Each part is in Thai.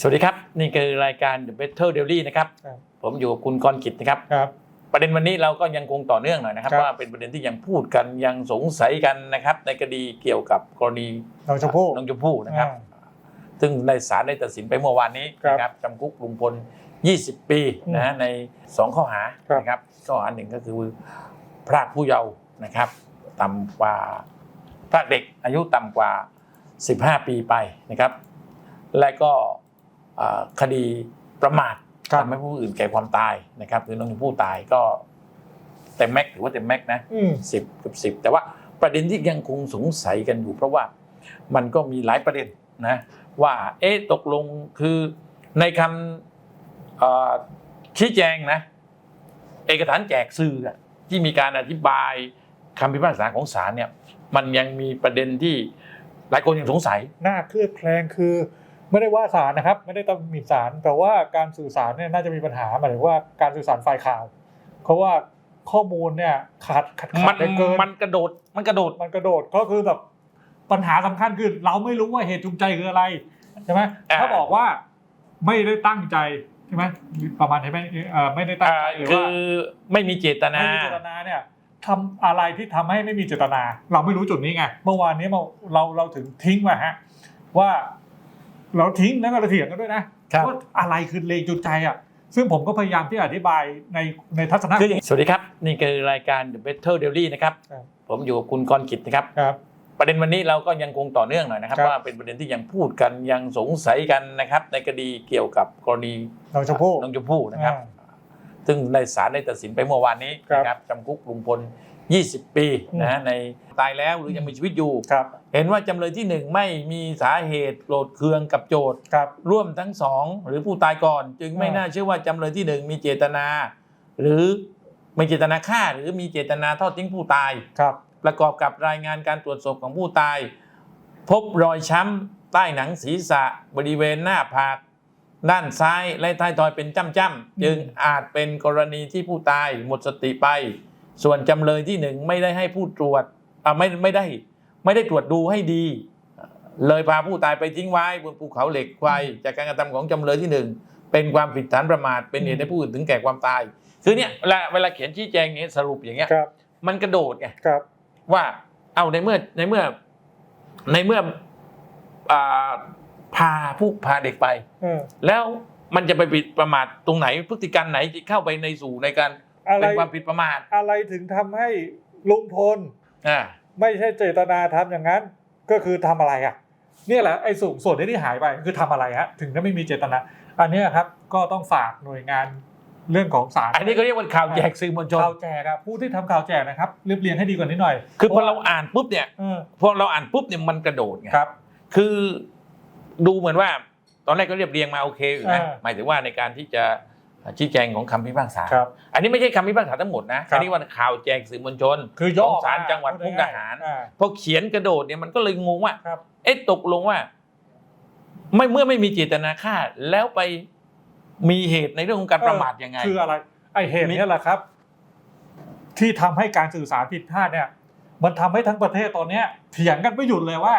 สวัสดีครับ นี่คือรายการ The Better Daily นะครับ ครับผมอยู่กับคุณกรกิจนะครับ ครับ ประเด็นวันนี้เราก็ยังคงต่อเนื่องหน่อยนะครับ ครับ ว่าเป็นประเด็นที่ยังพูดกันยังสงสัยกันนะครับ ในคดีเกี่ยวกับกรณีน้องชมพู่ น้องชมพู่นะครับอ่าซึ่งในศาลได้ตัดสินไปเมื่อวานนี้ครับนะครับจำคุกลุงพล 20 ปีนะฮะใน 2 ข้อหาครับ นะครับข้อหาหนึ่งก็คือพรากผู้เยาว์นะครับ ต่ำกว่าพรากเด็กอายุต่ำกว่า 15 ปีไปนะครับ และก็อ่า คดีประมาทครับทำให้ผู้อื่นแก่ความตายนะครับคือน้องชมพู่ตายก็เต็มแม็กซ์ถือว่าเต็มแม็กซ์นะอืมสิบกับสิบแต่ว่าประเด็นที่ยังคงสงสัยกันอยู่ เพราะว่ามันก็มีหลายประเด็นนะว่าเอ๊ะตกลงคือในคำเอ่อชี้แจงนะ เอกสารแจกสื่ออะที่มีการอธิบายคำพิพากษาของศาลเนี่ย มันยังมีประเด็นที่หลายคนยังสงสัยหน้าเคลือบแคลงคือ ไม่ได้ว่าสารนะครับ ไม่ได้ตำหนิสารแต่ว่าการสื่อสารเนี่ยน่าจะมีปัญหาหมายถึงว่าการสื่อสารฝ่ายข่าว เพราะว่าข้อมูลเนี่ยขาดขาดมัขาดเหลือเกินมันกระโดดมันกระโดดมันกระโดดก็คือแบบปัญหาสำคัญคือเราไม่รู้ว่าเหตุจูงใจคืออะไรใช่ไหมอ่าถ้าบอกว่าไม่ได้ตั้งใจใช่ไหมประมาณใช่ไหมเอ่อไม่ได้ตั้งอ่าใจหรือคืว่าอไม่มีเจตนาไม่มีเจตนาเนี่ยทำอะไรที่ทำให้ไม่มีเจตนา เราไม่รู้จุดนี้ไงเมื่อวานนี้เราเราเราถึงทิ้งมาฮะว่า เราทิ้งแล้วก็เราเถียงกันด้วยนะครับว่าอะไรคือเลงจุดใจอะซึ่งผมก็พยายามที่อธิบายในในทัศนะคืออย่างสวัสดีครับ นี่คือรายการ The Better Daily นะครับครับผมอยู่กับคุณกรกิจนะครับครับ ประเด็นวันนี้เราก็ยังคงต่อเนื่องหน่อยนะครับครับ ว่าเป็นประเด็นที่ยังพูดกันยังสงสัยกันนะครับ ในคดีเกี่ยวกับกรณีน้องชมพู่น้องชมพู่นะครับอ่าซึ่งในศาลได้ตัดสินไปเมื่อวานนี้ครับนะครับจำคุกลุงพล 20 ปีนะฮะในตายแล้วหรือยังมีชีวิตอยู่ครับเห็นว่าจำเลยที่หนึ่งไม่มีสาเหตุโกรธเคืองกับโจทย์ครับร่วมทั้งสองหรือผู้ตายก่อน จึงไม่อ่าน่าเชื่อว่าจำเลยที่หนึ่งมีเจตนา หรือไม่เจตนาฆ่าหรือมีเจตนาทอดทิ้งผู้ตายครับประกอบกับรายงานการตรวจศพของผู้ตาย พบรอยช้ำใต้หนังศีรษะ บริเวณหน้าผากด้านซ้ายและท้ายทอยเป็นจ้ำอืมๆจึงอาจเป็นกรณีที่ผู้ตายหมดสติไป ส่วนจำเลยที่หนึ่งไม่ได้ให้ผู้ตรวจอ่าไม่ไม่ได้ไม่ได้ตรวจดูให้ดี เลยพาผู้ตายไปทิ้งไว้บนภูเขาเหล็กไฟจากการกระทำของจำเลยที่หนึ่งเป็นความผิดฐานประมาทเป็นเหตุให้ผู้อื่นถึงแก่ความตาย คือเนี่ยเวลาเวลาเขียนชี้แจงอย่างเงี้ยสรุปอย่างเงี้ยครับมันกระโดดไงครับว่าเอาในเมื่อในเมื่อในเมื่ออ่าพาผู้พาเด็กไปเออแล้วมันจะไปผิดประมาทตรงไหนพฤติการไหนที่เข้าไปในสู่ในการ อะไรเป็นความผิดประมาทอะไรถึงทำให้ลุงพลอ่าไม่ใช่เจตนาทำอย่างนั้น ก็คือทำอะไรอะเนี่ยแหละไอ้ส่วนส่วนที่หายไปคือทำอะไรฮะถึงจะไม่มีเจตนา อันเนี้ยครับก็ต้องฝากหน่วยงานเรื่องของศาลอันนี้ก็เรียกว่าข่าวแจกสื่อมวลชนข่าวแจกอะผู้ที่ทำข่าวแจกนะครับเรียบเรียงให้ดีกว่านี้หน่อย คือพอเราอ่านปุ๊บเนี่ยเออพอเราอ่านปุ๊บเนี่ยมันกระโดดไงครับ คือดูเหมือนว่า ตอนแรกก็เรียบเรียงมาโอเคอยู่นะอ่าหมายถึงว่าในการที่จะ ชี้แจงของคำพิพากษา ครับ อันนี้ไม่ใช่คำพิพากษาทั้งหมดนะ ครัอับนนี้ว่าข่าวแจกสื่อมวลชนคือย่อของศาลมจังหวัดมุกดาหารอ่พอเขียนกระโดดเนี่ยมันก็เลยงงว่า ครับ เอ๊ะตกลงว่า ไม่เมื่อไม่มีเจตนาฆ่าแล้วไปมีเหตุในเรื่องของการประมาทยังไง คืออะไร ไอเหตุเนี้แหละครับ ที่ทำให้การสื่อสารผิดพลาดเนี่ย มันทำให้ทั้งประเทศตอนเนี้ยเถียงกันไม่หยุดเลยว่า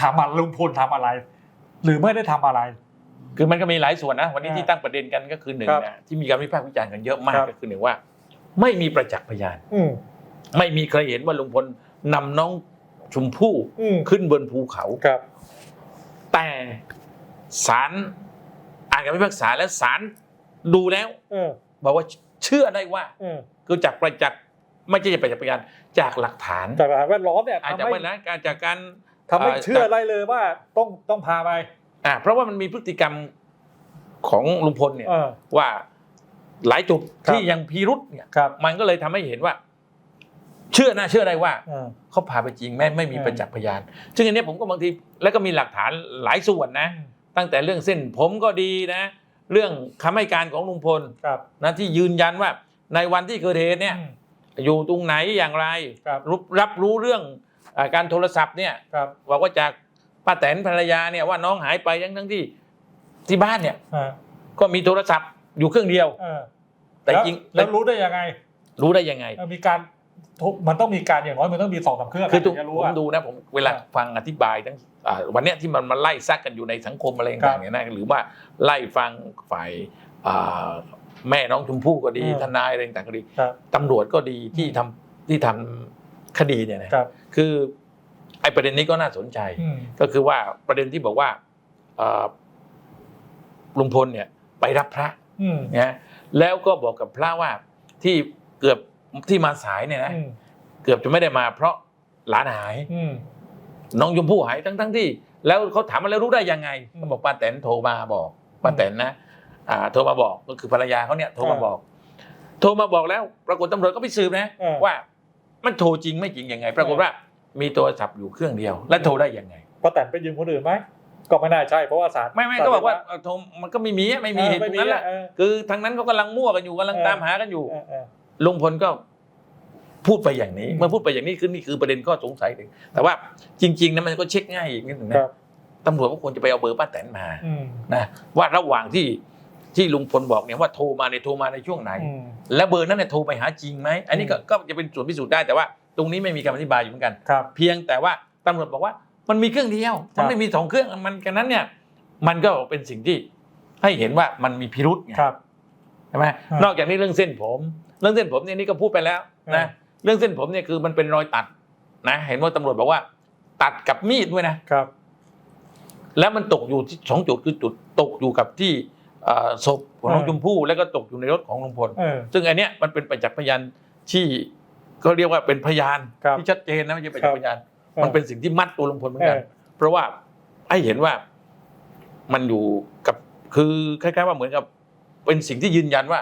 ถามว่าลุงพลทำอะไร หรือไม่ได้ทำอะไร คือมันก็มีหลายส่วนนะ วันนี้อ่าที่ตั้งประเด็นกันก็คือหนึ่งครับนะที่มีการวิพากษ์วิจารณ์กันเยอะมากครับก็คือหนึ่งว่า ไม่มีประจักษ์พยานอืมไม่มีใครเห็นว่าลุงพลนำน้องชมพู่อืมขึ้นบนภูเขาครับ แต่ศาลอ่านคำพิพากษาแล้วศาลดูแล้วเออบอกว่าเชื่อได้ว่าเออคือจากประจักษ์ไม่ใช่ประจักษ์พยานจากหลักฐานจากสภาพแวดล้อมเนี่ยอาจทำจะให้ไม่นะการจากการทำให้เอ่อเชื่ออะไรเลยว่าต้องต้องพาไป อ่าเพราะว่ามันมีพฤติกรรมของลุงพลเนี่ยเออ ว่าหลายจุดครับที่ยังพิรุษเนี่ยครับ มันก็เลยทำให้เห็นว่า เชื่อนะเชื่อได้ว่าเออ เขาพาไปจริงแม้ไม่มีเออ ประจักษ์พยาน ซึ่งอันเนี้ยผมก็บางทีแล้วก็มีหลักฐานหลายส่วนนะ ตั้งแต่เรื่องเส้นผมก็ดีนะ เรื่องคำให้การของลุงพลครับนะที่ยืนยันว่า ในวันที่เกิดเหตุเนี่ย อืม อยู่ตรงไหนอย่างไรครับ รับรับรู้เรื่องอาการโทรศัพท์เนี่ยครับ บอกว่าจาก ป้าแตนภรรยาเนี่ยว่าน้องหายไปทั้งทั้งที่ที่บ้านเนี่ยเออก็มีโทรศัพท์อยู่เครื่องเดียวเออแต่ล้วจริงแล้วรู้ได้ยังไง รู้ได้ยังไงเออมีการมันต้องมีการอย่างน้อยมันต้องมีสองสามเครื่องคือทุกถึงจะรู้ผมว่าดูนะผมเวลาอ่าฟังอธิบายทั้งอ่าวันเนี้ยที่มันมาไล่ซักกันอยู่ในสังคมอะไรครัต่างบๆเนี่ยนะหรือว่าไล่ฟังฝ่ายอ่าแม่น้องชมพู่ก็ดีอืมทนายอะไรต่างๆก็ดีครับตำรวจก็ดีที่ทำที่ทำคดีเนี่ยนะครับคือ ไอ้ประเด็นนี้ก็น่าสนใจอืมก็คือว่าประเด็นที่บอกว่าเอ่อลุงพลเนี่ยไปรับพระอืมนะแล้วก็บอกกับพระว่าที่เกือบที่มาสายเนี่ยนะอืมเกือบจะไม่ได้มาเพราะหลานหายอืมน้องชมพู่หายทั้งทั้งที่ แล้วเขาถามว่าแล้วรู้ได้ยังไงอืมเขาบอกป้าแตนโทรมาบอกป้าแตนนะอ่าโทรมาบอกก็คือภรรยาเขาเนี่ยโทรมาเออบอก โทรมาบอกแล้ว ปรากฏตำรวจก็ไปสืบนะเออว่า มันโทรจริงไม่จริงยังไง ปรากฏว่า มีโทรศัพท์อยู่เครื่องเดียว และโทรได้ยังไงป้าแตนไปยืมคนอื่นไหมก็ไม่น่าใช่เพราะว่าศาลไม่ไม่ก็บอกว่าเอ่อโทรมันก็ไม่มีอะไม่มีเหตุตรงนั้นแหละเออ คือทางนั้นเขากำลังมั่วกันอยู่กำลังเออ ตามหากันอยู่ เออเออ ลุงพลก็พูดไปอย่างนี้อืมเมื่อพูดไปอย่างนี้คือนี่คือประเด็นข้อสงสัยหนึ่งแต่ว่าจริงๆนะมันก็เช็คง่ายอีกนิดหนึ่งครันะบตำรวจก็ควรจะไปเอาเบอร์ป้าแตนมาอืมนะว่าระหว่างที่ที่ลุงพลบอกเนี่ยว่าโทรมาในยโทรมาในช่วงไหน อืม และเบอร์นั้นเนี่ยโทรไปหาจริงไหมอันนี้ก็ก็จะเป็นส่วนพิสูจน์ได้แต่ว่า ตรงนี้ไม่มีคำอธิบายอยู่เหมือนกัน ครับเพียงแต่ว่าตำรวจบอกว่ามันมีเครื่องเดียวครัมันบไม่มีสองเครื่องมันกันนั้นเนี่ยมันก็เป็นสิ่งที่ให้เห็นว่ามันมีพิรุษไงครับ ใช่ไหมครับนอกจากนี้เรื่องเส้นผม เรื่องเส้นผมเนี่ยนี่ก็พูดไปแล้วครันะบเรื่องเส้นผมเนี่ยคือมันเป็นรอยตัดนะเห็นว่าตำรวจบอกว่า ตัดกับมีดด้วยนะครับ แล้วมันตกอยู่ที่สองจุดคือจุดตกอยู่กับที่เอ่อศพของน้องเออชมพู่แล้วก็ตกอยู่ในรถของลุงพล เออ ซึ่งอันเนี้ยมันเป็นประจักษ์พยานที่ ก็เรียกว่าเป็นพยานครับที่ชัดเจนนะไม่ใช่ประจักษ์พยาน ครับมันเป็นสิ่งที่มัดตัวลุงพลเหมือนกัน เออ เพราะว่าให้เห็นว่ามันอยู่กับคือคล้ายๆ ว่าเหมือนกับ เป็นสิ่งที่ยืนยันว่า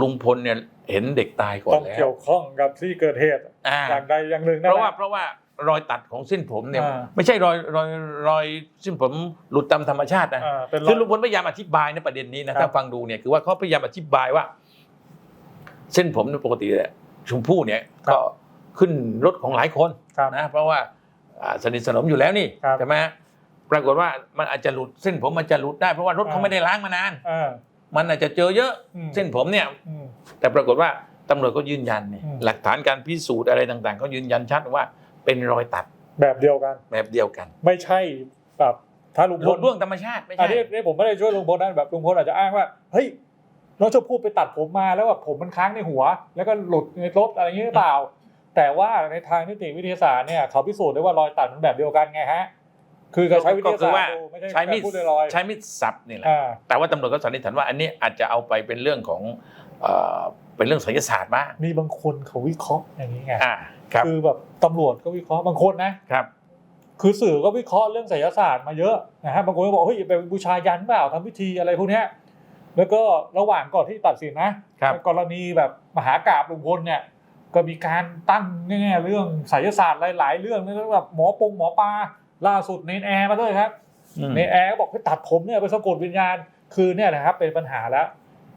ลุงพลเนี่ยเห็นเด็กตายก่อต้นองแล้วเกี่ยวข้องกับที่เกิดเหตุอ่า อย่างใดอย่างหนึ่งเพนั่นราะแหว่าละ เพราะว่ารอยตัดของเส้นผมเนี่ยอ่า ไม่ใช่รอยรอยรอยเส้นผมหลุดตามธรรมชาตินะอ่าเป็นรคืออยลุงพลพยายามอธิบายในประเด็นนี้นะครัถ้าบฟังดูเนี่ยคือว่าเขาพยายามอธิบายว่า เส้นผมเนี่ยปกติเนี่ย ชมพู่เนี่ยก็ขึ้นรถของหลายคนครับนะเพราะว่าอ่าสนิทสนมอยู่แล้วนี่ครับใช่ไหมปรากฏว่ามันอาจจะหลุดเส้นผมมันจะหลุดได้เพราะว่ารถเขาอ่าไม่ได้ล้างมานานอ่ามันอาจจะเจอเยอะอืมเส้นผมเนี่ยอืมแต่ปรากฏว่าตำรวจก็ยืนยันนี่อืมหลักฐานการพิสูจน์อะไรต่างๆเขายืนยันชัดว่าเป็นรอยตัดแบบเดียวกัน แบบเดียวกัน ไม่ใช่แบบถ้าลุงหพลุลดร่วงธรรมชาติไม่อันใช่นี้นี่ผมไม่ได้ช่วยลุงพลนะแบบลุงพลอาจจะอ้างว่าเฮ้ย น้องชมพู่ไปตัดผมมาแล้วแบบผมมันค้างในหัว แล้วก็หลุดในรถอะไรอย่างนี้หรือเปล่า แต่ว่าในทางนิติวิทยาศาสตร์เนี่ยเขาพิสูจน์ได้ว่ารอยตัดมันแบบเดียวกันไงฮะคือเขาใช้วิทยาศาสตร์ดูไม่ใช่ใช้มีดการพูดลอยๆใช้มีดสับนี่แหละอ่าแต่ว่าตำรวจก็สันนิษฐานว่าอันนี้อาจจะเอาไปเป็นเรื่องของเอ่อเป็นเรื่องไสยศาสตร์บ้างมีบางคนเขาวิเคราะห์อย่างนี้ไงอ่าครับคือแบบตำรวจก็วิเคราะห์บางคนนะครับ คือสื่อก็วิเคราะห์เรื่องไสยศาสตร์มาเยอะนะฮะบางคนก็บอกเฮ้ยไปบูชายันเปล่าทำพิธีอะไรพวกเนี้ย แล้วก็ระหว่างก่อนที่ตัดสินนะครับกรณีแบบมหากราบลุงพลเนี่ยก็มีการตั้งแง่เรื่องไสยศาสตร์หลาย ๆ เรื่องแล้วแบบหมอปงหมอปลาล่าสุดเนนแอร์มาด้วยครับอืมเนนแอร์ก็บอกให้ตัดผมเนี่ยไปสะกดวิญญาณคือเนี่ยนะครับเป็นปัญหาแล้ว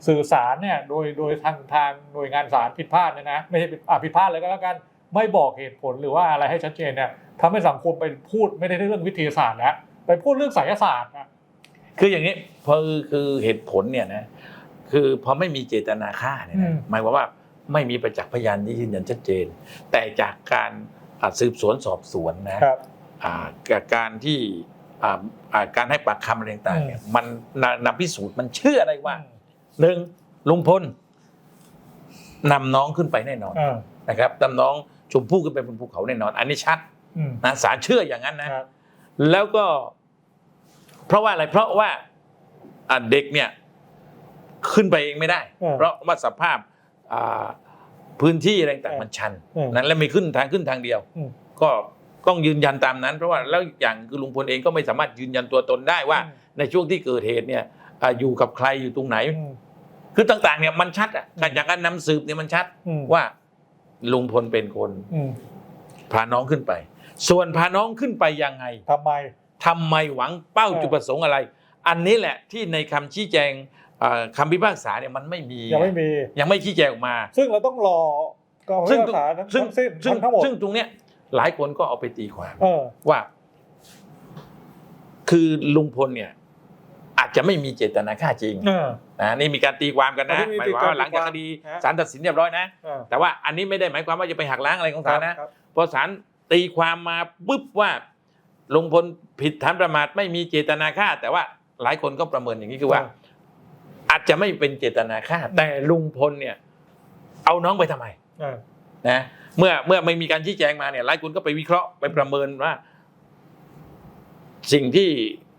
สื่อสารเนี่ยโดยโดยทางทางหน่วยงานสารผิดพลาดเนี่ยนะไม่ใช่ผิดอะผิดพลาดเลยก็แล้วกันไม่บอกเหตุผลหรือว่าอะไรให้ชัดเจนเนี่ยทำให้สังคมไปพูดไม่ได้เรื่องวิทยาศาสตร์แล้วไปพูดเรื่องไสยศาสตร์นะ คืออย่างนี้พอคือเหตุผลเนี่ยนะคือพอไม่มีเจตนาฆ่าเนี่ยนะหมายความว่าไม่มีประจักษ์พยานที่ยืนยันชัดเจน แต่จากการอ่าสืบสวนสอบสวนนะครับอ่ากับการที่อ่าอ่าการให้ปากคำอะไรต่างๆเนี่ยมันนำนำพิสูจน์มันเชื่อได้ว่าหนึ่งลุงพลนำน้องขึ้นไปแน่นอนอ่านะครับนำน้องชมพู่ขึ้นไปบนภูเขาแน่นอน อันนี้ชัดอืมนะศาลเชื่ออย่างนั้นนะครับแล้วก็ เพราะว่าอะไรเพราะว่าอะเด็กเนี่ยขึ้นไปเองไม่ได้เออเพราะว่าสภาพอ่าพื้นที่อะไรต่างเออๆมันชันเออนั้นแล้วมีขึ้นทางขึ้นทางเดียวอืมก็ต้องยืนยันตามนั้น เพราะว่าแล้วอย่างคือลุงพลเองก็ไม่สามารถยืนยันตัวตนได้ว่า ในช่วงที่เกิดเหตุเนี่ยอ่าอยู่กับใครอยู่ตรงไหนอืมคือต่างๆเนี่ยมันชัดอะจากการนำสืบเนี่ยมันชัดอืมว่าลุงพลเป็นคนอืมพาน้องขึ้นไป ส่วนพาน้องขึ้นไปยังไงทำไม ทำไมหวังเป้าเออจุดประสงค์อะไร อันนี้แหละที่ในคำชี้แจงเอ่อคำพิพากษาเนี่ยมันไม่มียังไม่มียังไม่ชี้แจงออกมา ซึ่งเราต้องรอการพิซึ่งพากษาทั้งซึ่งทั้งสิ้นซึ่งทั้งหมดซึ่งตรงเนี้ยหลายคนก็เอาไปตีความเออว่า คือลุงพลเนี่ย อาจจะไม่มีเจตนาฆ่าจริงเออนะนี่มีการตีความกันอันะนนี้มีหมายตีความความว่าหลังจากคดีฮะศาลตัดสินเรียบร้อยนะเออแต่ว่าอันนี้ไม่ได้หมายความว่าจะไปหักล้างอะไรของศาลนะครับพอศาลตีความมาปุ๊บว่า ลุงพลผิดฐานประมาทไม่มีเจตนาฆ่า แต่ว่าหลายคนก็ประเมินอย่างนี้คือว่า อาจจะไม่เป็นเจตนาฆ่า แต่ลุงพลเนี่ย เอาน้องไปทำไมเออนะเมื่อเมื่อไม่มีการชี้แจงมาเนี่ยหลายคนก็ไปวิเคราะห์ไปประเมินว่า สิ่งที่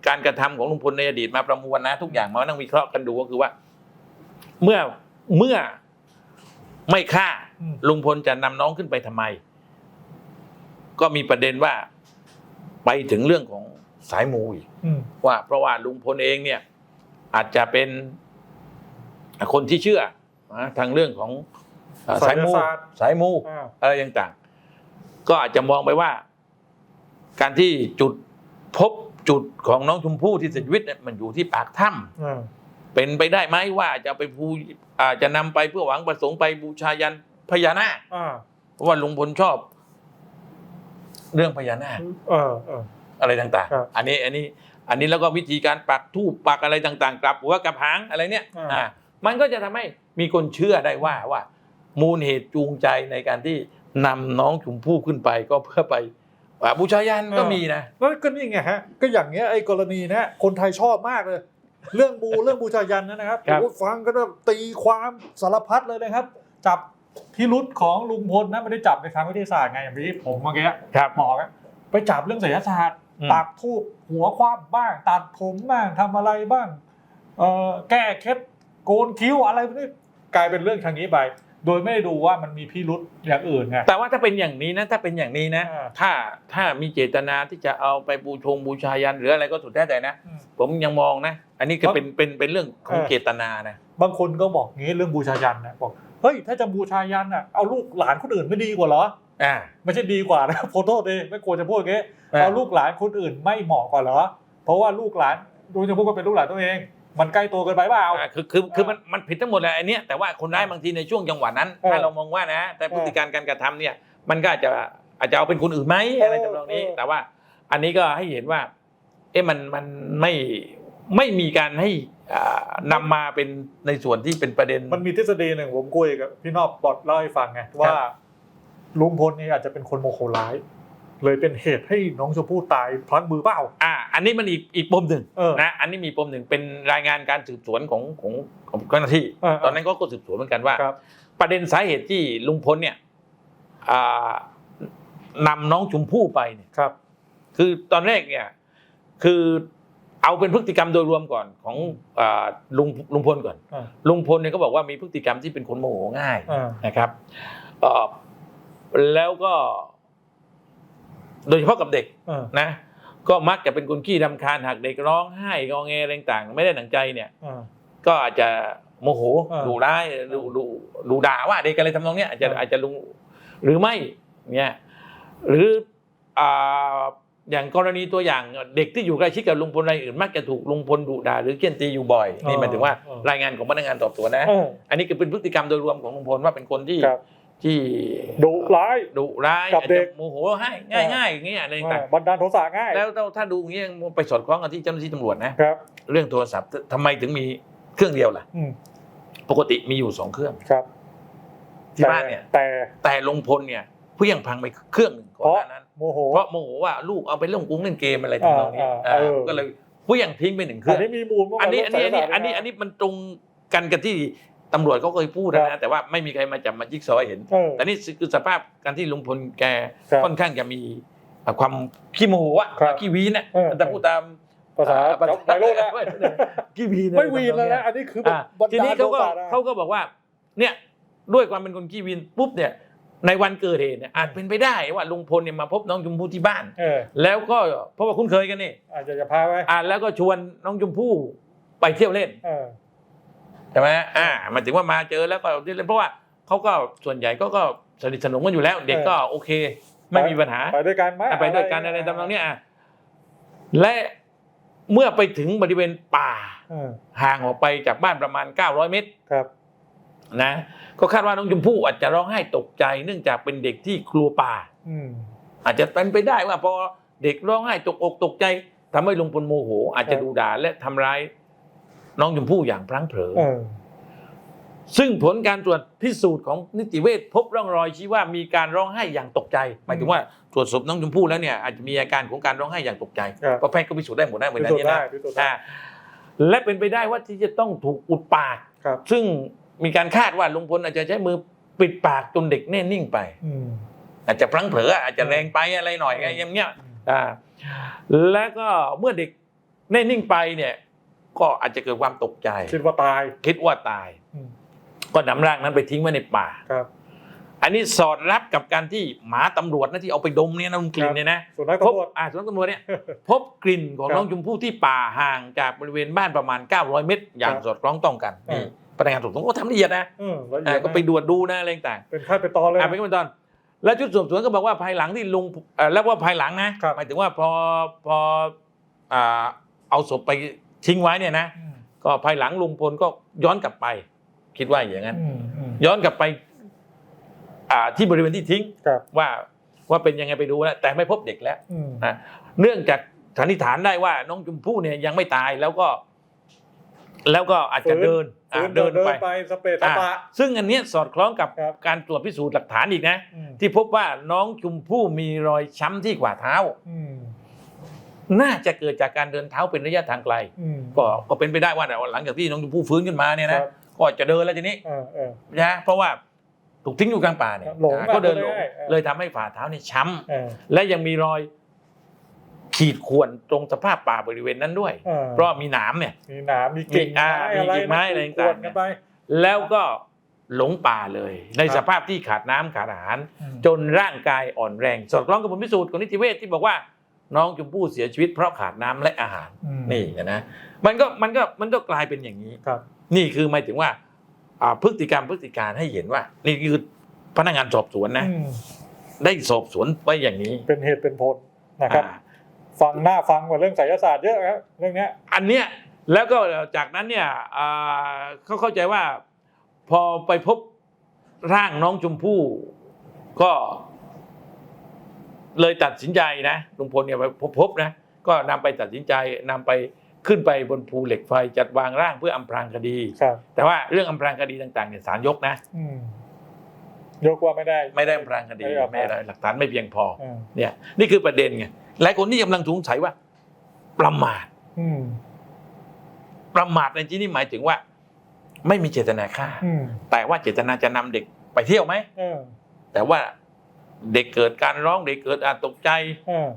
การกระทำของลุงพลในอดีตมาประมวลนะ ทุกอย่างมานั่งวิเคราะห์กันดูก็คือว่า เมื่อเมื่อไม่ฆ่าอืมลุงพลจะนำน้องขึ้นไปทำไม ก็มีประเด็นว่า ไปถึงเรื่องของสายมูอีกอืมว่าเพราะว่าลุงพลเองเนี่ย อาจจะเป็นคนที่เชื่อนะทางเรื่องของเอ่อสายมูไสยศาสตร์สายมูอ่าอะไรต่างๆ ก็อาจจะมองไปว่า การที่จุดพบจุดของน้องชมพู่ที่เสียชีวิตเนี่ยมันอยู่ที่ปากถ้ำเออเป็นไปได้ไหมว่าจะเอาไปภูอาจจะนำไปเพื่อหวังประสงค์ไปบูชายันพญานาคอ่าเพราะว่าลุงพลชอบ เรื่องพญานาคเออเอออะไรต่างครับๆอันนี้อันนี้อันนี้แล้วก็วิธีการปักทูปปักอะไรต่างๆกลับหัวกลับหางอะไรเนี่ยอ่าอ่ามันก็จะทำให้มีคนเชื่อได้ว่าว่า มูลเหตุจูงใจในการที่นำน้องชมพู่ขึ้นไปก็เพื่อไปอ่าบูชายันก็มีนะแล้วก็นี่ไงฮะก็อย่างเงี้ยไอ้กรณีเนี้ยคนไทยชอบมากเลย เรื่องบูเรื่องบูชายันนะครับครับโอ้ฟังก็แบบตีความสารพัดเลยนะครับ จับ พิรุษของลุงพลนะไม่ได้จับในทางวิทยาศาสตร์ไงอย่างที่ผมเมื่อกี้ครับบอกอะไปจับเรื่องศิลศาสตร์อืมปักทูบหัวคว้ำบ้าง ตัดผมบ้างทำอะไรบ้างเอ่อแก้เคล็ดโกนคิ้วอะไรพวกนี้กลายเป็นเรื่องทางนี้ไปโดยไม่ได้ดูว่ามันมีพิรุษอย่างอื่นไงแต่ว่าถ้าเป็นอย่างนี้นะถ้าเป็นอย่างนี้นะอ่าถ้าถ้ามีเจตนาที่จะเอาไปบูชงบูชายันหรืออะไรก็สุดแท้แต่นะอืมผมยังมองนะ อันนี้ก็เพราะเป็นเป็นเป็นเรื่องของเออเจตนานะบางคนก็บอกงี้เรื่องบูชายันนะบอก เฮ้ยถ้าจะบูชายันอะเอาลูกหลานคนอื่นไม่ดีกว่าเหรออ่าไม่ใช่ดีกว่านะโฟโต้ดีไม่ควรจะพูดอย่างงี้อ่าเอาลูกหลานคนอื่นไม่เหมาะกว่าเหรอ เพราะว่าลูกหลานดูจะพูดว่าเป็นลูกหลานตัวเอง มันใกล้ตัวเกินไปเปล่าอ่าคือคือคือมันมันผิดทั้งหมดแหละไอันเนี้ยแต่ว่าคนร้ายบางทีในช่วงจังหวะนั้นเออถ้าเรามองว่านะ แต่พฤติการการกระทำเนี่ยมันก็อาจจะอาจจะเอาเป็นคนอื่นไหมเอออะไรทำนองนี้เออแต่ว่าอันนี้ก็ให้เห็นว่า เอ๊ะมันมันไม่ ไม่มีการให้อ่านำมาเป็นในส่วนที่เป็นประเด็น มันมีทฤษฎีหนึ่งผมคุยกับพี่นอกบอดเล่าให้ฟังไงว่าลุงพลนี่อาจจะเป็นคนโมโหร้าย เลยเป็นเหตุให้น้องชมพู่ตายพลั้งมือเปล่าอ่า อันนี้มันอีกอีกปมหนึ่งเออนะอันนี้มีปมหนึ่งเป็นรายงานการสืบสวนของของของเจ้าหน้าที่เออตอนนั้นก็ก็สืบสวนเหมือนกันว่าครับประเด็นสาเหตุที่ลุงพลเนี่ยอ่านำน้องชมพู่ไปเนี่ยครับ คือตอนแรกเนี่ย คือ เอาเป็นพฤติกรรมโดยรวมก่อนของอ่าลุงลุงพลก่อนอ่าลุงพลเนี่ยก็บอกว่ามีพฤติกรรมที่เป็นคนโมโหง่ายอ่านะครับเอ่อแล้วก็ โดยเฉพาะกับเด็กอ่านะ ก็มักจะเป็นคนขี้รำคาญหากเด็กร้องไห้งอแงอะไรต่างๆไม่ได้หนังใจเนี่ยอ่าก็อาจจะโมโหอ่าดุร้ายดุดุดุด่าว่าเด็กอะไรทำนองเนี้ยอาจจะอ่าอาจจะลุงหรือไม่เนี่ยหรืออ่า อย่างกรณีตัวอย่างเด็กที่อยู่ใกล้ชิดกับลุงพลรายอื่นมักจะถูกลุงพลดุด่าหรือเคี่ยนตีอยู่บ่อยนี่หมายถึงว่ารายงานของพนักงานสอบสวนนะเอออันนี้คือเป็นพฤติกรรมโดยรวมของลุงพลว่าเป็นคนที่ครับที่ดุร้ายดุร้ายกับอาจเด็จะกโมโหให้ง่ายง่ายๆอย่างเงี้ยอะไรต่างบันดาลโทสะง่ายๆแล้วถ้าถ้าดูอย่างเงี้ยไปสอดคล้องกับที่เจ้าหน้าที่ตำรวจนะครับเรื่องโทรศัพท์ทำไมถึงมีเครื่องเดียวล่ะอืมปกติมีอยู่สองเครื่องครับที่บ้านเนี่ยแต่แต่ลงพลเนี่ยเพี้ยงพังไปเครื่องหนึ่งก่อนหน้านั้น โมโห เพราะโมโหว่าลูกเอาไปเล่นกุ้งเล่นเกมอะไรทำนองนี้อ่าอ่าเออก็เลยเพี้ยงทิ้งไปหนึ่งเคอัรื่นองนี้มีมูลว่าอันนี้อันนี้อันนี้มัอันนี้อันนี้มันตรงกันกับที่ตำรวจเขาเคยพูดครันะบแต่ว่าไม่มีใครมาจับมาจิ๊กซอว์ให้เห็นเออแต่นี่คือสภาพการที่ลุงพลแกครับค่อนข้างจะมีความขี้โมโหอะครับขี้วีนอะเออแต่พูดตามภาษาอ่ไพโรจน์นะขี้วีนไม่วีนแล้วนะอันนี้คือแบบอะบันทีดานี้ลเขาก็โทสะนะเขาก็บอกว่า เนี่ยด้วยความเป็นคนขี้วีนปุ๊บเนี่ย ในวันเกิดเหตุเนี่ยอาจเป็นไปได้ว่าลุงพลเนี่ยมาพบน้องชมพู่ที่บ้าน เออ แล้วก็เพราะว่าคุ้นเคยกันนี่อาจจะจะพาไปอ่าแล้วก็ชวนน้องชมพู่ไปเที่ยวเล่นเออใช่ไหมอ่าหมายถึงว่ามาเจอแล้วก็เที่ยวเล่นเพราะว่าเขาก็ส่วนใหญ่ก็ก็สนิทสนมกันอยู่แล้ว เด็กก็โอเค ไม่มีปัญหาไปด้วยกันไหมอะไปด้วยกันอะไรตามนองเนี้ยอะและเมื่อไปถึงบริเวณป่าเออห่างออกไปจากบ้านประมาณ 900 เมตรครับ นะก็คาดว่าน้องชมพู่อาจจะร้องไห้ตกใจ เนื่องจากเป็นเด็กที่กลัวป่าอืมอาจจะเป็นไปได้ว่าพอเด็กร้องไห้ตกอกตกใจทำให้ลุงพลโมโห อาจจะครับดูด่าและทำร้าย น้องชมพู่อย่างพลั้งเผลอเออซึ่งผลการตรวจพิสูจน์ของนิติเวชพบร่องรอยชี้ว่ามีการร้องไห้อย่างตกใจหมายถึงว่าตรวจศพน้องชมพู่แล้วเนี่ยอาจจะมีอาการของการร้องไห้อย่างตกใจครับเพราะแพทย์ก็พิสูจน์ได้หมดนะเหมือนพิกันสูจน์เนี่ยได้นะพิสูจน์ได้อ่าและเป็นไปได้ว่าที่จะต้องถูกอุดปากครับซึ่ง มีการคาดว่าลุงพลอาจจะใช้มือปิดปากจนเด็กแน่นิ่งไปอืมอาจจะพลั้งเผลออาจจะแรงไปอะไรหน่อยไงอย่างเงี้ยอ่าแล้วก็เมื่อเด็กแน่นิ่งไปเนี่ย ก็อาจจะเกิดความตกใจ คิดว่าตาย คิดว่าตายอืมก็นำร่างนั้นไปทิ้งไว้ในป่าครับ อันนี้สอดรับกับการที่หมาตำรวจนะที่เอาไปดมเนี่ยนะลุงกลิ่นเนี่ยนะส่วนนักพบตำรวจอ่าส่วนนักตำรวจเนี่ยพบกลิ่นของครับน้องชมพู่ที่ป่าห่างจากบริเวณบ้านประมาณ 900 เมตร อย่างครับสอดคล้องต้องกันอ่านี่ พนักงานสอบสวนก็ทำละเอียดนะเออละเอีอ่ายดก็นะไปดวดดูนะอะไรต่างเป็นขั้นเป็นตอนเลยอ่าเป็นขั้นเป็นตอน แล้วชุดสืบสวนก็บอกว่าภายหลังที่ลุงเอ่อแล้วว่าภายหลังนะครับหมายถึงว่าพอพออ่าเอาศพไปทิ้งไว้เนี่ยนะอืมก็ภายหลังลุงพลก็ย้อนกลับไป คิดว่าอย่างนั้นอืมอืมย้อนกลับไปอ่าที่บริเวณที่ทิ้งครับว่าว่าเป็นยังไงไปดูแล้วแต่ไม่พบเด็กแล้วอืมนะเนื่องจากสันนิษฐานได้ว่าน้องชมพู่เนี่ยยังไม่ตายแล้วก็ แล้วก็อาจจะเดินอ่าฟื้นเดินไปไปสเปรย์สปะ อ่าซึ่งอันเนี้ยสอดคล้องกับครับการตรวจพิสูจน์หลักฐานอีกนะ อืม ที่พบว่าน้องชมพู่มีรอยช้ำที่กว่าเท้า อืมน่าจะเกิดจากการเดินเท้าเป็นระยะทางไกล อืม ก็ก็เป็นไปได้ว่าหลังจากที่น้องชมพู่ฟื้นขึ้นมาเนี่ยคนะรับก็จะเดินแล้วทีนี้เออเออ นะเพราะว่าถูกทิ้งอยู่กลางป่าเนี่ยหลงอ่าก็เดินหลงได้เออ เลยทำให้ฝ่าเท้าเนี่ยช้ำเออและยังมีรอย ขีดข่วนตรงสภาพป่าบริเวณนั้นด้วยออเพราะมีหนามเนี่ยมีหนามมีกิ่งมีอ่าไม้มีอะไรกิ่งไม้อะไรกต่างๆวนกันไปแล้วก็หลงป่าเลย ในครับสภาพที่ขาดน้ำขาดอาหารอืมจนร่างกายอ่อนแรง สอดคล้องกับผลพิสูจน์ของนิติเวชที่บอกว่าน้องชมพู่เสียชีวิตเพราะขาดน้ำและอาหารอืมนี่นะมันก็มันก็มันก็กลายเป็นอย่างนี้ครับ นี่คือหมายถึงว่าอ่าพฤติกรรมพฤติการให้เห็นว่า นี่คือพนักงานสอบสวนนะอืมได้สอบสวนไว้อย่างนี้ เป็นเหตุเป็นผลนะครับอ่า ฟังหน้าฟังกว่าเรื่องไสยศาสตร์เยอะครับเรื่องเนี้ย อันเนี้ยแล้วก็จากนั้นเนี่ยอ่าเขาเข้าใจว่าพอไปพบร่างน้องชมพู่ก็เลยตัดสินใจนะลุงพลเนี่ยไปพบพบนะก็นำไปตัดสินใจนำไปขึ้นไปบนภูเหล็กไฟจัดวางร่างเพื่ออำพรางคดี ครับ แต่ว่าเรื่องอำพรางคดีต่างๆเนี่ยศาลยกนะ อืมยกว่าไม่ได้ ไม่ได้อำพรางคดีไม่ได้อำพราง ไม่ได้หลักฐานไม่เพียงพอ อ่า เนี่ยนี่คือประเด็นไง หลายคนที่กำลังสงสัยว่า ประมาทอืมประมาทในที่นี้หมายถึงว่า ไม่มีเจตนาฆ่าอืมแต่ว่าเจตนาจะนำเด็กไปเที่ยวไหมเออแต่ว่าเด็กเกิดการร้องเด็กเกิดอาจตกใจเออ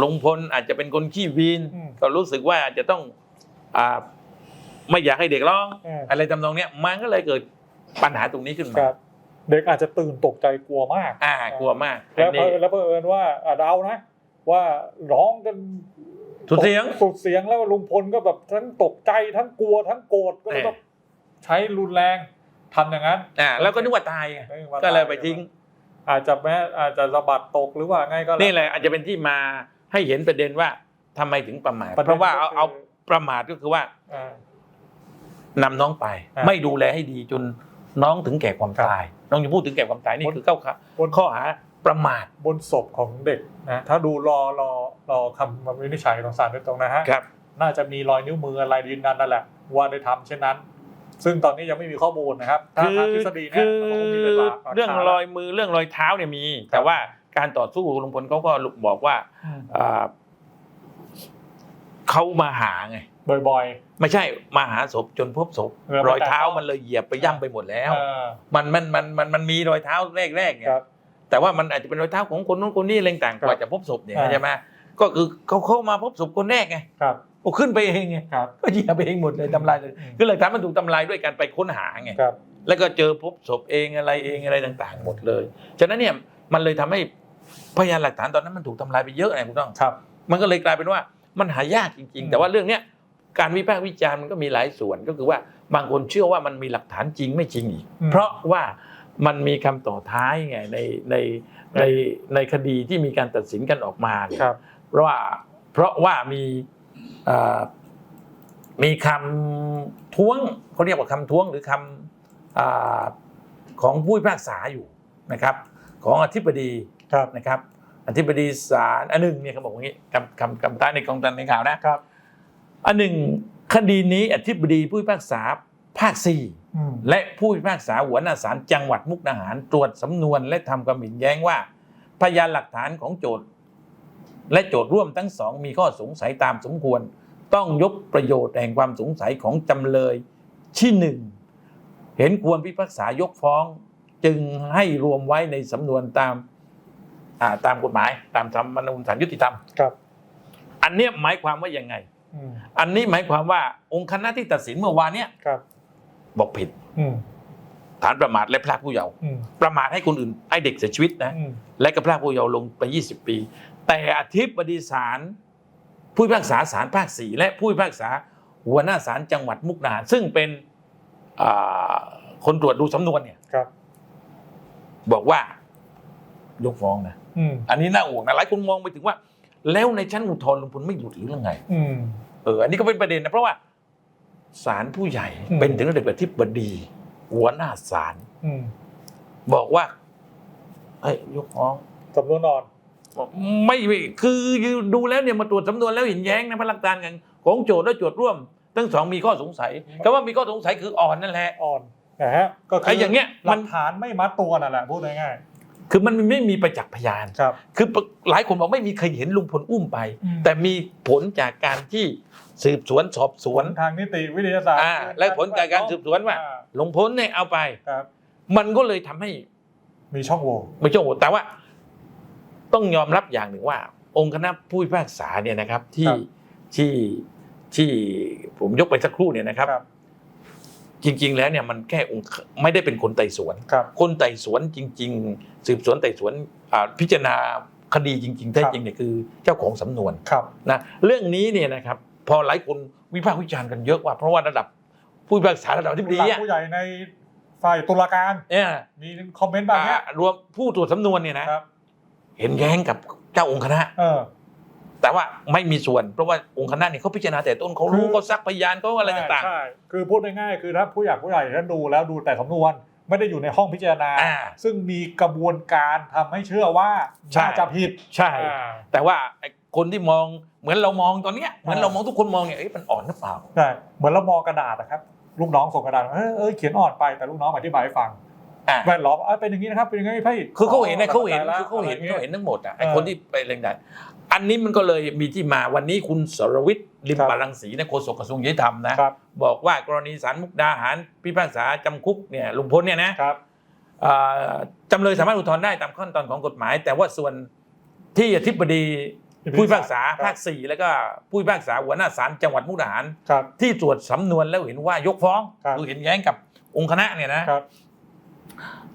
ลุงพลอาจจะเป็นคนขี้วีนอืมก็รู้สึกว่าอาจจะต้องอ่าไม่อยากให้เด็กร้องเอออะไรทำนองเนี้ยมันก็เลยเกิดปัญหาตรงนี้ขึ้นคมารับเด็กอาจจะตื่นตกใจกลัวมาก อ่ากลัวมาก แล้วอันนี้แล้วเผอิญว่าอะเดานะ ว่าร้องกันสุดเสียงสุดเสียงแล้วลุงพลก็แบบทั้งตกใจทั้งกลัวทั้งโกรธก็เลยเออแบบใช้รุนแรงทำอย่างนั้นอ่าแล้วก็นึกว่าตายไงออว่าก็เลยไปทิ้ง อาจจะแม้อาจจะสะบัดตกหรือว่าไงก็แล้วนี่แหละอาจจะเป็นที่มาให้เห็นประเด็นว่าทำไมถึงประมาทประเด็นเพราะว่าเอาก็คือเอาประมาทก็คือว่าอ่านำน้องไปอ่าไม่ดูแลให้ดีจนน้องถึงแก่ความครับตาย น้องจะพูดถึงแก่ความตายนี่บนคือเข้าข่ายบนข้อหา ประมาทบนศพของเด็กนะถ้าดูรอรอรอคำวินิจฉัยของศาลโดยตรงนะฮะครับน่าจะมีรอยนิ้วมืออะไรยืนยันนั่นแหละว่าได้ทำเช่นนั้น ซึ่งตอนนี้ยังไม่มีข้อมูลนะครับถ้าคือทางทฤษฎีเนี่คืยอมันคงมีเวลาก่นเรื่องช้ารอยมือเรื่องรอยเท้าเนี่ยมี แต่ว่าการต่อสู้ลุงพลเขาก็บอกว่าอืมอ่าเขามาหาไงบ่อยไม่ใช่มาหาศพจนพบศพเออรอยเท้ามันแตกมันเลยเหยียบไปย่ำไปหมดแล้ๆวเออมันมันมันมันมันมีรอยเท้าแรกๆไงครับ แต่ว่ามันอาจจะเป็นรอยเท้าของคนนู้นคนนี้อะไรต่างครับกว่าจะพบศพเนี่ยอ่าใช่ไหมก็คือเขาเข้ามาพบศพคนแรกไงครับโอ้ขึ้นไปเองไงครับก็เหยียบไปเองหมดเลยทำลายเลยอืมคือหลักฐานมันถูกทำลายด้วยการไปค้นหาไงครับแล้วก็เจอพบศพเองอะไรเองอะไรต่างๆ หมดเลย ฉะนั้นเนี่ยมันเลยทำให้พยานหลักฐานตอนนั้นมันถูกทำลายไปเยอะไงคุณต้องครับ มันก็เลยกลายเป็นว่ามันหายากจริงอืมๆแต่ว่าเรื่องเนี้ยการวิพากษ์วิจารณ์มันก็มีหลายส่วนก็คือว่าบางคนเชื่อว่ามันมีหลักฐานจริงไม่จริงอีกเพราะว่า มันมีคำต่อท้ายไงในในในในคดีที่มีการตัดสินกันออกมาเนี่ยครับเพราะว่าเพราะว่ามีเอ่อมีคำท้วงเขาเรียกว่าคำท้วงหรือคำอ่าของผู้พิพากษาอยู่นะครับ ของอธิบดีครับนะครับ อธิบดีศาลอันหนึ่งเนี่ยเขาบอกว่างี้คำคำคำใต้ในกองตันในข่าวนะครับ อันหนึ่งคดีนี้อธิบดีผู้พิพากษาภาคสี่อืม และผู้พิพากษาหัวหน้าศาลจังหวัดมุกดาหารตรวจสำนวนและทำความเห็นแย้งว่า พยานหลักฐานของโจทย์ และโจทย์ร่วมทั้งสองมีข้อสงสัยตามสมควร ต้องยกประโยชน์แห่งความสงสัยของจำเลยที่หนึ่งเห็นควรพิพากษายกฟ้องจึงให้รวมไว้ในสำนวนตามอ่าตามกฎหมาย ตามธรรมนูญศาลยุติธรรมครับ อันเนี้ยหมายความว่ายังไงอืมอันนี้หมายความว่าองค์คณะที่ตัดสินเมื่อวานเนี้ยครั บบอกผิดอืมฐานประมาทและพรากผู้เยาว์อืมประมาทให้คนอื่นให้เด็กเสียชีวิตนะอืมและก็พรากผู้เยาว์ลงไป 20 ปี แต่อธิบดีศาลผู้พิพากษาศาลภาคสี่และผู้พิพากษาหัวหน้าศาลจังหวัดมุกดาหารซึ่งเป็นอ่าคนตรวจดูสำนวนเนี่ยครับบอกว่ายกฟ้องนะอืมอันนี้น่าห่วงนะหลายคนมองไปถึงว่า แล้วในชั้นอุทธรณ์ลุงพลไม่หยุดหรือยังไงอืมเอออันนี้ก็เป็นประเด็นนะเพราะว่า ศาลผู้ใหญ่อืมเป็นถึงระดับอธิบดี หัวหน้าศาลอืมบอกว่าเอ้ยยกฟ้องสำนวนอ่อนไม่ไม่คือดูแล้วเนี่ยมาตรวจสำนวนแล้วเห็นแย้งนะพระหลักฐานกันของโจทย์และโจทย์ร่วม ทั้งสองมีข้อสงสัยคำว่ามีข้อสงสัยคืออ่อนนั่นแหละอ่อนนะฮะก็คืไอ้อย่างเงี้ยหมัลันกฐานไม่มัดตัวนั่นแหละพูดง่าย คือมันไม่มีประจักษ์พยานๆครับ คือหลายคนบอกไม่มีใครเห็นลุงพลอุ้มไป อืม แต่มีผลจากการที่สืบสวนสอบสผวนลทางนิติวิทยาศาสตร์อ่าและผลจากการสืบสวนว่าอ่ลุงพลเนี่ยเอาไป ครับมันก็เลยทำให้มีช่องโหว่ไม่ใช่โหดแต่ว่า ต้องยอมรับอย่างหนึ่งว่า องค์คณะผู้พิพากษาเนี่ยนะครับ ที่ที่ที่ผมยกไปสักครู่เนี่ยนะครับ ครับ จริง ๆ แล้วเนี่ยมันแค่องค์ไม่ได้เป็นคนไต่สวนครับคนไต่สวนจริง ๆ สืบสวนไต่สวนอ่าพิจารณาคดีจริงๆแท้จริงเนี่ยคือเจ้าของสำนวนครับนะเรื่องนี้เนี่ยนะครับพอหลายคนวิพากษ์วิจารณ์กันเยอะว่า เพราะว่าระดับผู้พิพากษาระดับที่ผู้ดีหลักอะผู้ใหญ่ในฝ่ายตุลาการเนี่ยมีคอมเมนต์บางเนี้ยอ่ารวมผู้ตรวจสำนวนเนี่ยนะครับเห็นแย้งกับเจ้าองค์คณะเออ แต่ว่าไม่มีส่วน เพราะว่าองค์คณะเนี่ยเขาพิจารณาแต่ต้นเขารู้คือเขาซักพยานเขาอะไรต่างใช่คือพูดง่ายๆคือถ้าผู้ใหญ่ผู้ใหญ่ท่านดูแล้วดูแต่สำนวนไม่ได้อยู่ในห้องพิจารณาอ่าซึ่งมีกระบวนการทำให้เชื่อว่าใช่น่าจะผิดๆใช่อ่าแต่ว่าไอ้คนที่มองเหมือนเรามองตอนเนี้ยเหมือนอ่าเรามองทุกคนมองเนี่ยเอ้ยมันอ่อนหรือเปล่าใช่เหมือนเรามองกระดาษนะครับลูกน้องส่งกระดาษเออเออเขียนอ่อนไปแต่ลูกน้องอธิบายให้ฟังอ่าแวดล้อมเออเป็นอย่างนี้นะครับเป็นอย่างนี้พี่คือเขาเห็นนะเขาเห็นแล้วคือเขาเห็นอะไรเขางี้ยเห็นทั้งหมดอะไอ้เออคนที่ไปเรื่องนั้น อันนี้มันก็เลยมีที่มาวันนี้คุณสรวิทย์ลิมครับปาลังสีนะโฆษกกระทรวงยุติธรรมนะครับบอกว่ากรณีศาลมุกดาหารพิพากษาจำคุกเนี่ยลุงพลเนี่ยนะครับเอ่อจำเลยสามารถอุทธรณ์ได้ตามขั้นตอนของกฎหมาย แต่ว่าส่วนที่อธิบดีผู้พิพากษาครับภาคสี่แล้วก็ผู้พิพากษาหัวหน้าศาลจังหวัดมุกดาหารครับที่ตรวจสำนวนแล้วเห็นว่ายกฟ้องครับคือเห็นแย้งกับองค์คณะเนี่ยนะครับ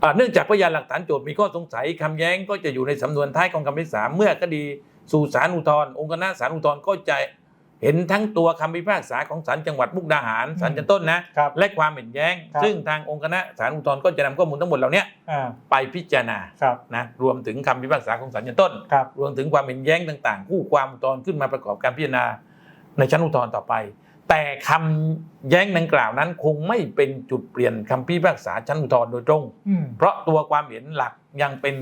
อ่าเนื่องจากพยานหลักฐานโจทย์มีข้อสงสัยคำแย้งก็จะอยู่ในสำนวนท้ายของคำพิพากษาเมื่อคดี สู่ศาลอุทธรณ์องค์คณะศาลอุทธรณ์ก็จะเห็นทั้งตัวคำพิพากษาของศาลจังหวัดมุกดาหารศาลชั้นต้นนะครับและความเห็นแย้งครับซึ่งทางองค์คณะศาลอุทธรณ์ก็จะนำข้อมูลทั้งหมดเหล่านี้อ่าไปพิจารณาครับนะรวมถึงคำพิพากษาของศาลชั้นต้นครับรวมถึงความเห็นแย้งต่างๆ คู่ความอุทธรณ์ขึ้นมาประกอบการพิจารณาในชั้นอุทธรณ์ต่อไป แต่คำแย้งดังกล่าวนั้นคงไม่เป็นจุดเปลี่ยนคำพิพากษาชั้นอุทธรณ์โดยตรงอืมเพราะตัวความเห็นหลักยังเป็น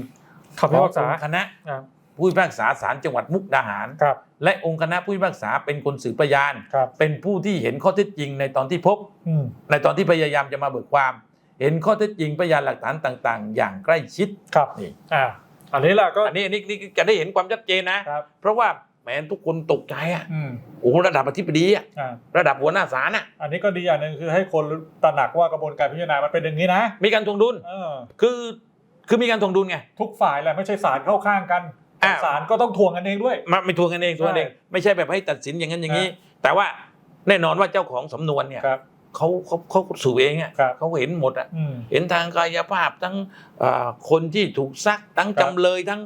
คำพิพากษาขององค์คณะครับ ผู้พิพากษาศาลจังหวัดมุกดาหารครับและองค์คณะผู้พิพากษาเป็นคนสืบพยานครับเป็นผู้ที่เห็นข้อเท็จจริงในตอนที่พบอืมในตอนที่พยายามจะมาเบิกความ เห็นข้อเท็จจริงพยานหลักฐานต่าง ๆ อย่างใกล้ชิดครับนี่อ่าอันนี้แหละก็อันนี้อันนี้นี่จะได้เห็นความชัดเจนนะครับเพราะว่าแหมทุกคนตกใจอะอืมโอ้โหระดับอธิบดีอะอ่าระดับหัวหน้าศาลอะ อันนี้ก็ดีอย่างหนึ่งคือให้คนตระหนักว่ากระบวนการพิจารณามันเป็นอย่างนี้นะ มีการทวงดุลเออคือคือมีการทวงดุลไงทุกฝ่ายแหละไม่ใช่ศาลเข้าข้างกัน อ่าศาลก็ต้องทวงกันเองด้วย มาไม่ทวงกันเองทวงกันเองใช่ไม่ใช่แบบให้ตัดสินอย่างนั้นอย่างนี้ แต่ว่าแน่นอนว่าเจ้าของสำนวนเนี่ยครับ เขาเขาเขาสืบเองอะครับ เขาเห็นหมดอะอืม เห็นทางกายภาพทั้งอ่าคนที่ถูกซักทั้งครับ จำเลยทั้ง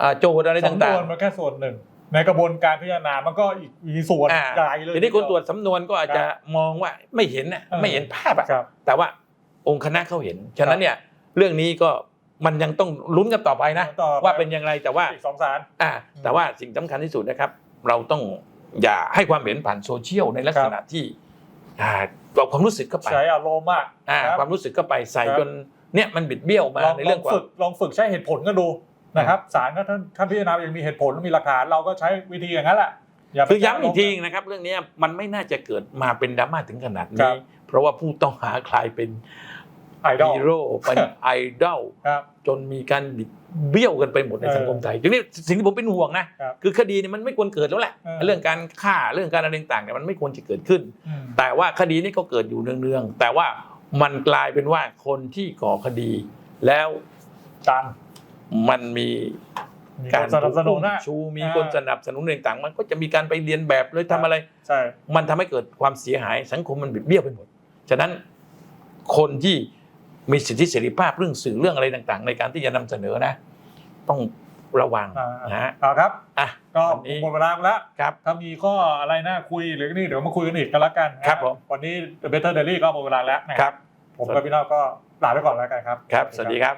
อ่าโจทย์อะไรสำนต่าง วนมันแค่ส่วนหนึ่ง ในกระบวนการพิจารณามันก็อีกมีส่วนๆอ่า ใหญ่เลยทีนี้คนตรวจสำนวนก็อาจจะมองว่าไม่เห็นน่ะเออ ไม่เห็นภาพอะครับ แต่ว่าองค์คณะเขาเห็น ฉะนั้นเนี่ยเรื่องนี้ก็ มันยังต้องลุ้นกันต่อไปนะ ต่อไป ว่าเป็นอย่างไรแต่ว่าอีกสองศาลอ่าแต่ว่าสิ่งสำคัญที่สุดนะครับ เราต้องอย่าให้ความเห็นผ่านโซเชียลในลักษณะที่อ่าเอาความรู้สึกเข้าไปใช้อารมณ์มากอ่าครับ ความรู้สึกเข้าไปใส่ครับ จนเนี่ยมันบิดเบี้ยวมาลองในลเรื่อองงควาฝึมกลองฝึกใช้เหตุผลก็ดูนะครับศาลก็ท่านท่านพิจารณาอย่างมีเหตุผลมีหลักฐานเราก็ใช้วิธีอย่างนั้นแหละอย่าไปคือย้ำอีกก้าวทีล้มนะครับ เรื่องเนี้ยมันไม่น่าจะเกิดมาเป็นดราม่าถึงขนาดครันี้ บเพราะว่าผู้ต้องหากลายเป็นไอดอล ฮีโร่เป็นไอดอลครับจนมีการบิดเบี้ยวกันไปหมดในเออสังคมไทยทีนี้สิ่งที่ผมเป็นห่วงนะครับคือคดีเนี่ยมันไม่ควรเกิดแล้วแหละเออเรื่องการฆ่าเรื่องการอะไรต่างๆเนี่ยมันไม่ควรจะเกิดขึ้นอืมแต่ว่าคดีนี้ก็เกิดอยู่เนืองๆแต่ว่ามันกลายเป็นว่าคนที่ก่อคดี แล้วจังมันมีมีการคนสนับสนุนนะชูมีอ่าคนสนับสนุนอะไรต่างๆ มันก็จะมีการไปเรียนแบบเลยทำอะไรใช่มันทำให้เกิดความเสียหายสังคมมันบิดเบี้ยวไปหมด ฉะนั้นคนที่ มีสิทธิเสรีภาพเรื่องสื่อเรื่องอะไรต่างๆ ในการที่จะนำเสนอนะ ต้องระวังอ่านะฮะเอาครับอะก็วันนี้หมดเวลาแล้วครับถ้ามีข้ออะไรน่าคุยหรือนี่เดี๋ยวมาคุยกันอีกก็แล้วกันนะครับผมวันนี้ The Better Daily ก็หมดเวลาแล้วนะครับผมกับพี่น้องก็ลาไปก่อนแล้วกันครับครับ สวัสดีครับ